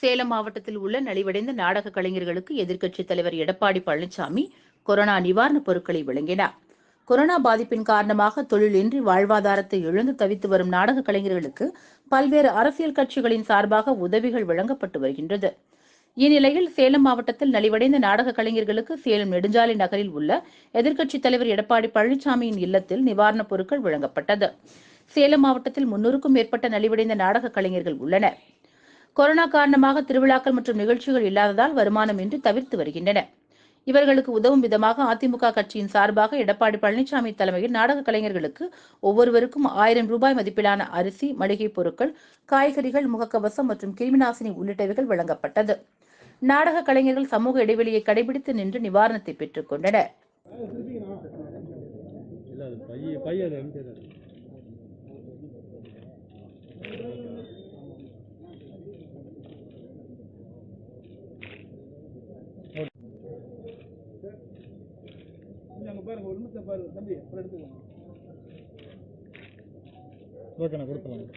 சேலம் மாவட்டத்தில் உள்ள நலிவடைந்த நாடக கலைஞர்களுக்கு எதிர்க்கட்சித் தலைவர் எடப்பாடி பழனிசாமி கொரோனா நிவாரணப் பொருட்களை வழங்கினார். கொரோனா பாதிப்பின் காரணமாக தொழிலின்றி வாழ்வாதாரத்தை இழந்து தவித்து வரும் நாடக கலைஞர்களுக்கு பல்வேறு அரசியல் கட்சிகளின் சார்பாக உதவிகள் வழங்கப்பட்டு வருகின்றது. இந்நிலையில் சேலம் மாவட்டத்தில் நலிவடைந்த நாடக கலைஞர்களுக்கு சேலம் நெடுஞ்சாலை நகரில் உள்ள எதிர்க்கட்சித் தலைவர் எடப்பாடி பழனிசாமியின் இல்லத்தில் நிவாரணப் பொருட்கள் வழங்கப்பட்டது. சேலம் மாவட்டத்தில் முன்னூறுக்கும் மேற்பட்ட நலிவடைந்த நாடக கலைஞர்கள் உள்ளனர். கொரோனா காரணமாக திருவிழாக்கள் மற்றும் நிகழ்ச்சிகள் இல்லாததால் வருமானமின்றி தவிர்த்து வருகின்றன. இவர்களுக்கு உதவும் விதமாக அதிமுக கட்சியின் சார்பாக எடப்பாடி பழனிசாமி தலைமையில் நாடக கலைஞர்களுக்கு ஒவ்வொருவருக்கும் ஆயிரம் ரூபாய் மதிப்பிலான அரிசி மளிகைப் பொருட்கள் காய்கறிகள் முகக்கவசம் மற்றும் கிருமிநாசினி உள்ளிட்டவைகள் வழங்கப்பட்டது. நாடக கலைஞர்கள் சமூக இடைவெளியை கடைபிடித்து நின்று நிவாரணத்தை பெற்றுக் கொண்டனர். பாருங்க ஒரு நிமிஷம் பாருங்க தம்பி அப்புறம் எடுத்துக்கோங்க. ஓகேண்ணா கொடுத்துலாம்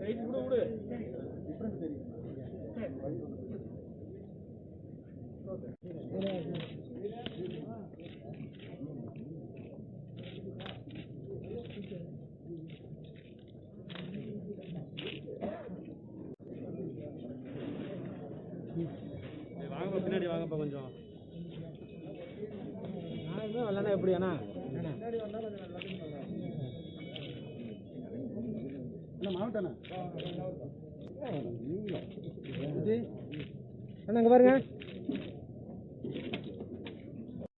ரைட் விடு டிஃபரன்ஸ் தெரியும் வாங்கப்பா பின்னாடி வாங்கப்பா கொஞ்சம். நான் எதுவும் வரலன்னா எப்படி? அண்ணா மாவட்டண்ணா அண்ணா இங்க பாருங்க.